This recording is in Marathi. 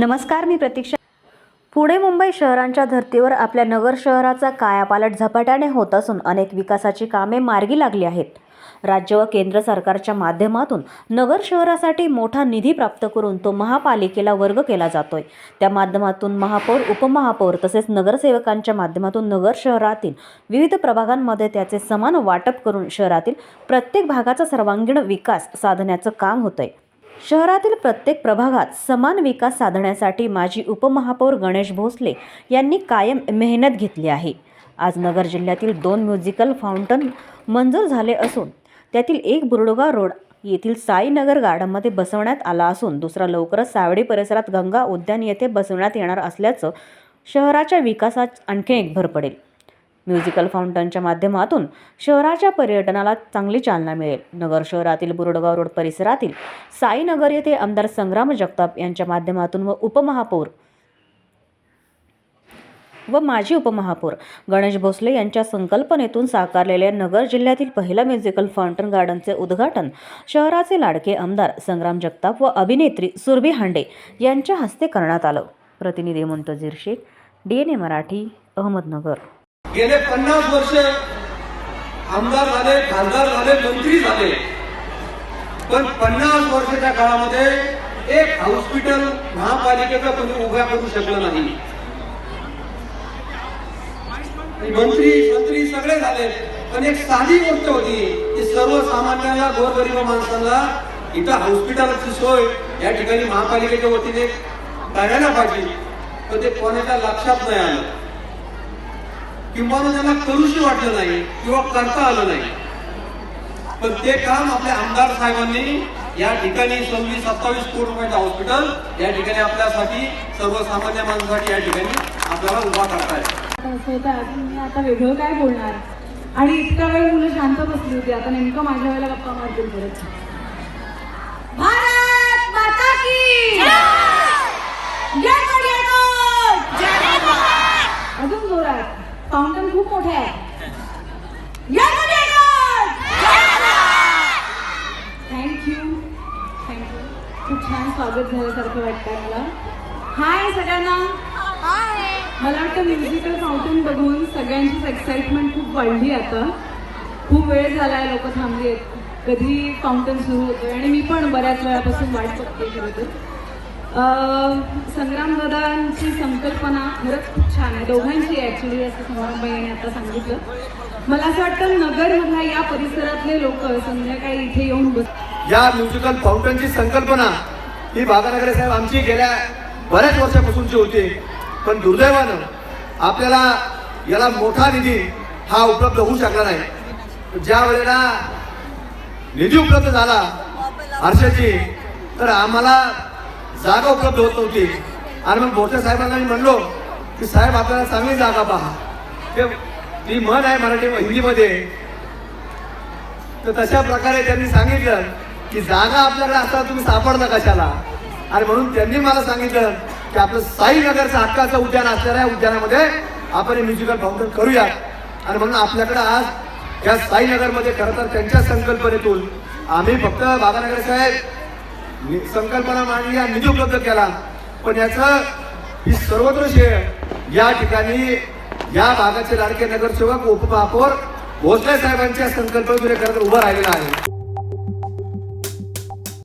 नमस्कार मी प्रतीक्षा. पुणे मुंबई शहरांच्या धर्तीवर आपल्या नगर शहराचा कायापालट झपाट्याने होत असून अनेक विकासाची कामे मार्गी लागली आहेत. राज्य व केंद्र सरकारच्या माध्यमातून नगर शहरासाठी मोठा निधी प्राप्त करून तो महापालिकेला वर्ग केला जातोय. त्या माध्यमातून महापौर उपमहापौर तसेच नगरसेवकांच्या माध्यमातून नगर शहरातील विविध प्रभागांमध्ये त्याचे समान वाटप करून शहरातील प्रत्येक भागाचा सर्वांगीण विकास साधण्याचं काम होतंय. शहरातील प्रत्येक प्रभागात समान विकास साधण्यासाठी माजी उपमहापौर गणेश भोसले यांनी कायम मेहनत घेतली आहे. आज नगर जिल्ह्यातील दोन म्युझिकल फाउंटन मंजूर झाले असून त्यातील एक बुरडोगा रोड येथील साईनगर गार्डनमध्ये बसवण्यात आला असून दुसरा लवकरच सावडी परिसरात गंगा उद्यान येथे बसवण्यात येणार असल्याचं शहराच्या विकासात आणखी एक भर पडेल. म्युझिकल फाउंटनच्या माध्यमातून शहराच्या पर्यटनाला चांगली चालना मिळेल. नगर शहरातील बुरडगाव रोड परिसरातील साईनगर येथे आमदार संग्राम जगताप यांच्या माध्यमातून व उपमहापौर व माजी उपमहापौर गणेश भोसले यांच्या संकल्पनेतून साकारलेल्या नगर जिल्ह्यातील पहिला म्युझिकल फाउंटन गार्डनचे उद्घाटन शहराचे लाडके आमदार संग्राम जगताप व अभिनेत्री सुरभी हांडे यांच्या हस्ते करण्यात आलं. प्रतिनिधी Muntazir Shaikh D N A Marathi Ahmednagar. गेले पन्नास वर्ष आमदार झाले खासदार झाले मंत्री झाले. पण पन्नास वर्षाच्या काळामध्ये एक हॉस्पिटल महापालिकेचा कोणी उभ्या करू शकलं नाही. मंत्री मंत्री सगळे झाले पण एक साधी गोष्ट होती की सर्वसामान्याला गोरगरीब माणसाला इथं हॉस्पिटलची सोय या ठिकाणी महापालिकेच्या वतीने करायला पाहिजे. पण ते कोणाच्या लक्षात नाही आलं. किंवा त्यांना करूशी वाटलं नाही किंवा करता आलं नाही. पण ते काम आपल्या आमदार साहेबांनी या ठिकाणी सव्वीस सत्तावीस कोटी रुपयाचं हॉस्पिटल या ठिकाणी आपल्यासाठी सर्वसामान्य माणसासाठी या ठिकाणी आपल्याला उभा करताय आता मी आता वेगळं काय बोलणार? आणि इतका वेळ मुलं शांत बसली होती आता नेमकं माझ्या वेळेला गप्पा मारतील परत. भारत माता की जय कोरियानो! अजून जोरात फाउंटन खूप मोठे आहे! थँक्यू थँक्यू खूप छान स्वागत झाल्यासारखं वाटतंय मला. हाय सगळ्यांना. मला वाटतं म्युझिकल फाउंटन बघून सगळ्यांचीच एक्साइटमेंट खूप वाढली आता. खूप वेळ झालाय लोक थांबली आहेत कधी फाउंटन सुरू होतोय. आणि मी पण बऱ्याच वेळापासून वाट बघते खरं तर. संग्राम दादांची संकल्पना खरंच खूप छान आहे. दोघांची ॲक्च्युली असं संग्रामबाई यांनी आता सांगितलं. मला असं वाटतं नगरमधल्या या परिसरातले लोक संध्याकाळी इथे येऊन बस या म्युझिकल फाउंटनची संकल्पना ही बागानगरे साहेब आमची गेल्या बऱ्याच वर्षापासूनची होती पण दुर्दैवानं आपल्याला याला मोठा निधी हा उपलब्ध होऊ शकला नाही. ज्या वेळेला निधी उपलब्ध झाला हर्षाची तर आम्हाला जागा उपलब्ध होत नव्हती. आणि मग भोटे साहेबांना मी म्हणलो की साहेब आपल्याला चांगली जागा पहा. ते ती म्हण आहे मराठी हिंदीमध्ये. तर तशा प्रकारे त्यांनी सांगितलं की जागा आपल्याकडे असता तुम्ही सापडता कशाला? आणि म्हणून त्यांनी मला सांगितलं की आपलं साईनगरचं हक्काचं उद्यान असणाऱ्या उद्यानामध्ये आपण हे म्युझिकल फाउंडन करूया आणि म्हणून आपल्याकडे आज या साईनगरमध्ये खरं तर त्यांच्या संकल्पनेतून आम्ही फक्त बाबानगर साहेब संकल्पना मांडली आणि निधी उपलब्ध केला. पण याचं ही सर्वत्र श्रेय या ठिकाणी या भागाचे लाडके नगरसेवक उपमहापौर भोसले साहेबांच्या संकल्पनेतून हे खरं तर उभं राहिलेलं आहे.